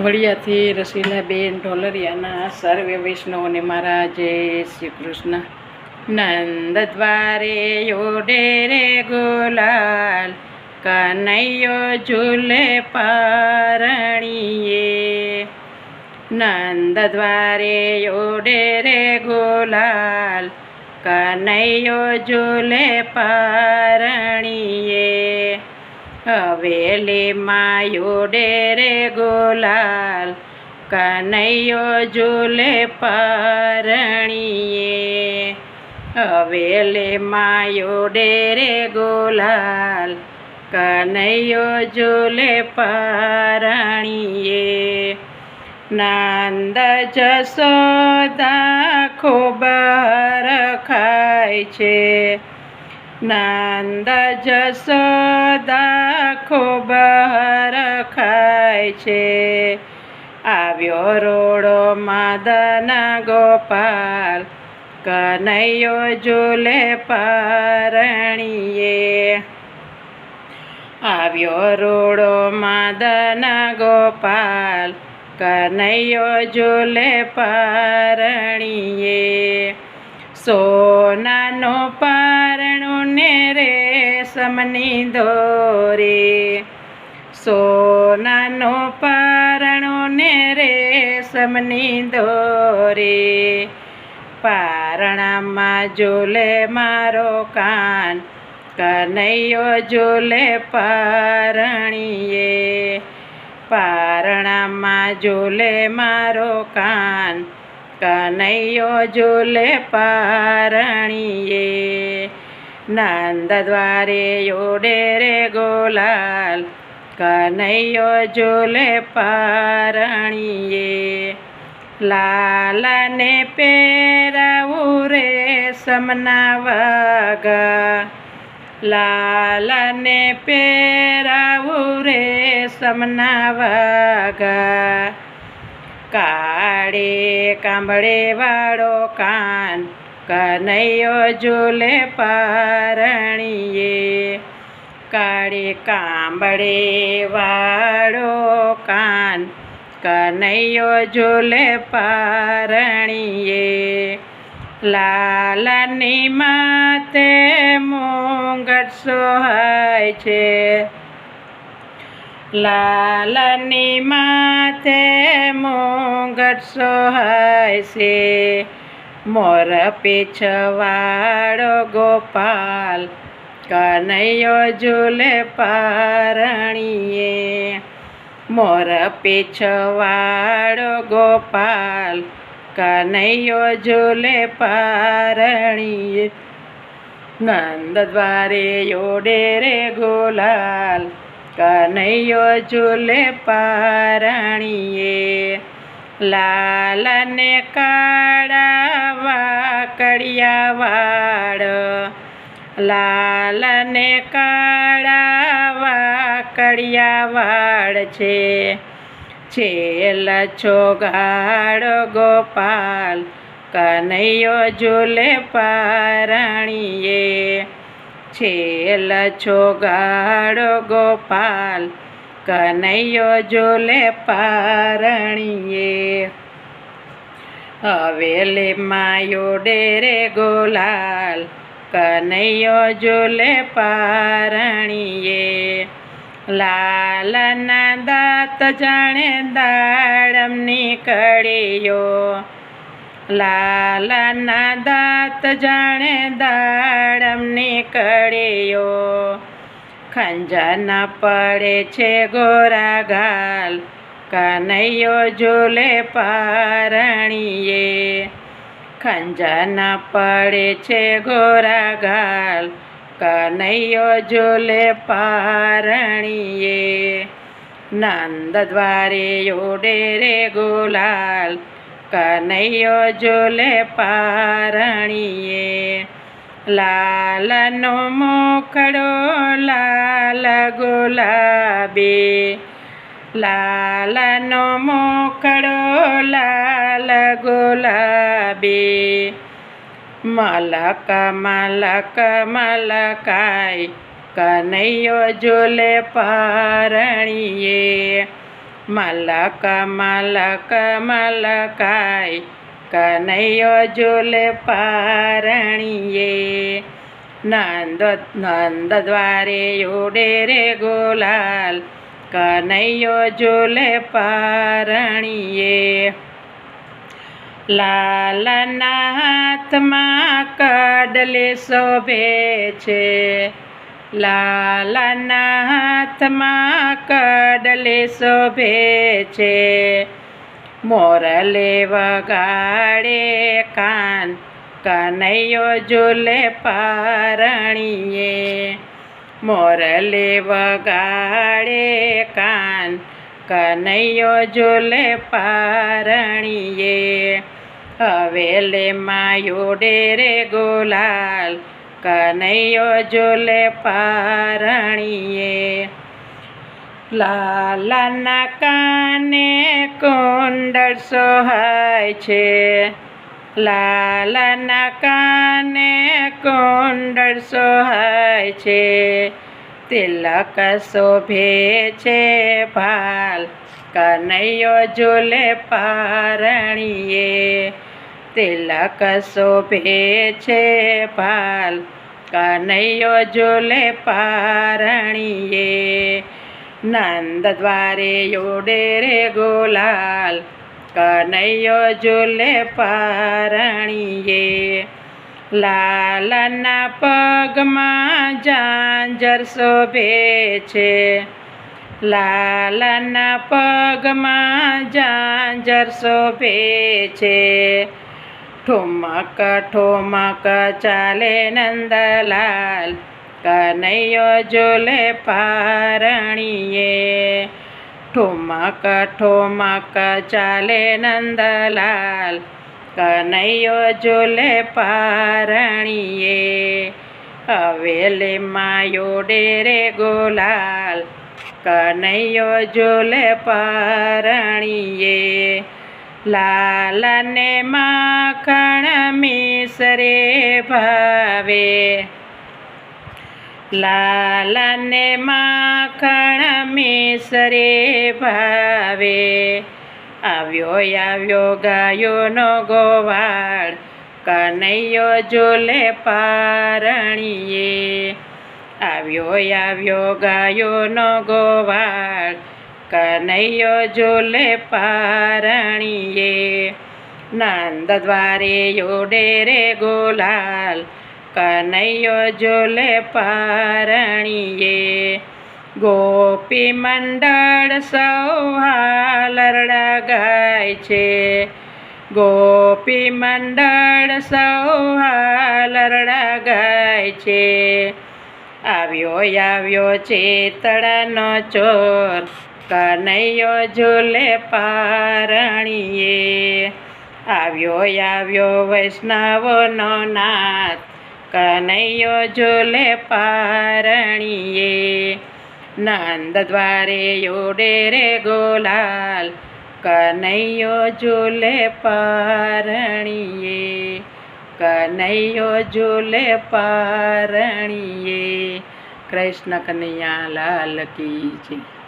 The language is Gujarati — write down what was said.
વડિયાથી રસીલાબેન ઢોલરિયાના સર્વે વૈષ્ણવને મારા જય શ્રી કૃષ્ણ. નંદ દ્વારે યોડે રે ગોલાલ, કનૈયો ઝૂલે પારણીએ. નંદ દ્વારે યોડે રે ગોલાલ, કનૈયો ઝૂલે પરણીએ. હવેલીમાં માયુડે રે ગોલાલ, કનૈયો ઝૂલે પરણીએ. હવેલે માયુડે રે ગોલાલ, કનૈયો ઝૂલે પરણીએ. નંદ જસોદા ખૂબ રખાય છે નંદ જસોદા ખૂબ રખાય છે. આવ્યો રોડો માદન ગોપાલ, કનૈયો ઝૂલે પરણીએ. આવ્યો રોડો માદન ગોપાલ, કનૈયો ઝૂલે પરણીએ. સોનાનો ને રેશમની દોરી સોનાનો પારણું ને રેશમની દોરી પારણામાં જોલે મારો કાન, કનૈયો જોલે પરણીએ. પારણામાં જોલે મારો કાન, કનૈયો જોલે પારણીએ. નંદ દ્વારે યોડે રે ગોલાલ કનૈયો ઝૂલે પારણીએ લાલને પેરાવું રે સમના વાગા લાલને પેરાવું રે સમના વાગા કાળે કાંબળે વાળો કાન કનૈયો ઝૂલે પારણીએ, કાળે કાંબળે વાળો કાન. કનૈયો ઝૂલે પારણીએ, લાલની માતે મોંઘટ સોહાય છે. લાલની માથે મોંઘટ સોહાય છે. મોર પીછવાળો ગોપાલ, કનૈયો ઝૂલે પારણીએ. મોર પીછવાળો ગોપાલ, કનૈયો ઝૂલે પારણીએ. નંદ દ્વારે યોડે રે ગોલાલ, કનૈયો ઝૂલે પારણીએ. લાલને કાળાવા કડિયા વાળ લાલને કાળાવા કડિયા વાળ છે. છેલ છોગાડ ગોપાલ, કનૈયો ઝૂલે પારણીએ. છેલ છોગાડ ગોપાલ કનૈયો જોલે પારણીએ. હવેલે માયો ડેરે ગોલાલ, કનૈયો જોલે પારણીએ. લાલના દાંત જાણે દાડમની કડીઓ. લાલના દાંત જાણે દાડમની કડીઓ. ખંજાના પડે છે ગોરા ગાલ કનૈયો ઝૂલે પારણીએ. ખંજાના પડે છે ગોરા ગાલ કનૈયો ઝૂલે પારણીએ. નંદ દ્વારે ઓડે રે ગોલાલ, કનૈયો ઝૂલે પારણીએ. લાલનો મોખડો, લાલ ગુલાબી. લાલનો મોખડો, લાલ ગુલાબી. મલક મલક મલકાય કનૈયો ઝૂલે પારણીએ. મલક મલક મલકાય કનૈયો ઝૂલે પારણીએ, નંદ નંદ દ્વારે ઉડે રે ગોલાલ, કનૈયો ઝૂલે પારણીએ. લાલના હાથમાં કડલે શોભે છે લાલના હાથમાં કડલે શોભે છે. મોરલે વગાડે કાન, કનૈયો ઝૂલે પારણીએ. મોરલે વગાડે કાન, કનૈયો ઝૂલે પારણીએ. હવેલે માયુડે રે ગુલાલ, કનૈયો ઝૂલે પારણીએ. લાલાના કાને કુંડળ સોહાય છે. લાલાના કાને કુંડળ સોહાય છે. તિલક શોભે છે ભાલ, કનૈયો ઝૂલે પારણીએ. તિલક શોભે છે ભાલ, કનૈયો ઝૂલે પારણીએ. નંદ દ્વારે યોડે રે ગોલાલ કનૈયો ઝૂલે પારણીએ. લાલના પગમાં જાંજર શોભે છે. લાલના પગમાં જાંજર શોભે છે. ઠુમક ઠુમક ચાલે નંદલાલ, કનૈયો ઝૂલે પારણીએ. ઠુમક ઠુમક ચાલે નંદલાલ, કનૈયો ઝૂલે પારણીએ. હવેલી યોડે રે ગોલાલ, કનૈયો ઝૂલે પારણીએ. લાલને માખણ મિસરે ભાવે લાલને માખણ મિસરે ભાવે. આવ્યો આવ્યો ગાયોનો ગોવાળ, કનૈયો જોલે પારણીએ. આવ્યો આવ્યો ગાયોનો ગોવાળ, કનૈયો જોલે પારણીએ. નંદ દ્વારે યોડે રે ગોલાલ કનૈયો જોલે પારણીએ. ગોપી મંડળ સૌ હાલરડા ગાય છે. ગોપી મંડળ સૌ ગાય છે. આવ્યો આવ્યો ચેતડાનો ચોર, કનૈયો ઝૂલે પારણીએ. આવ્યો આવ્યો વૈષ્ણવનો નાથ કનૈયો ઝૂલે પારણીએ. નંદ દ્વારે યોડે રે ગોલાલ, કનૈયો ઝૂલે પારણીએ. કનૈયો ઝૂલે પારણીએ. કૃષ્ણ કનૈયા લાલ કી જય.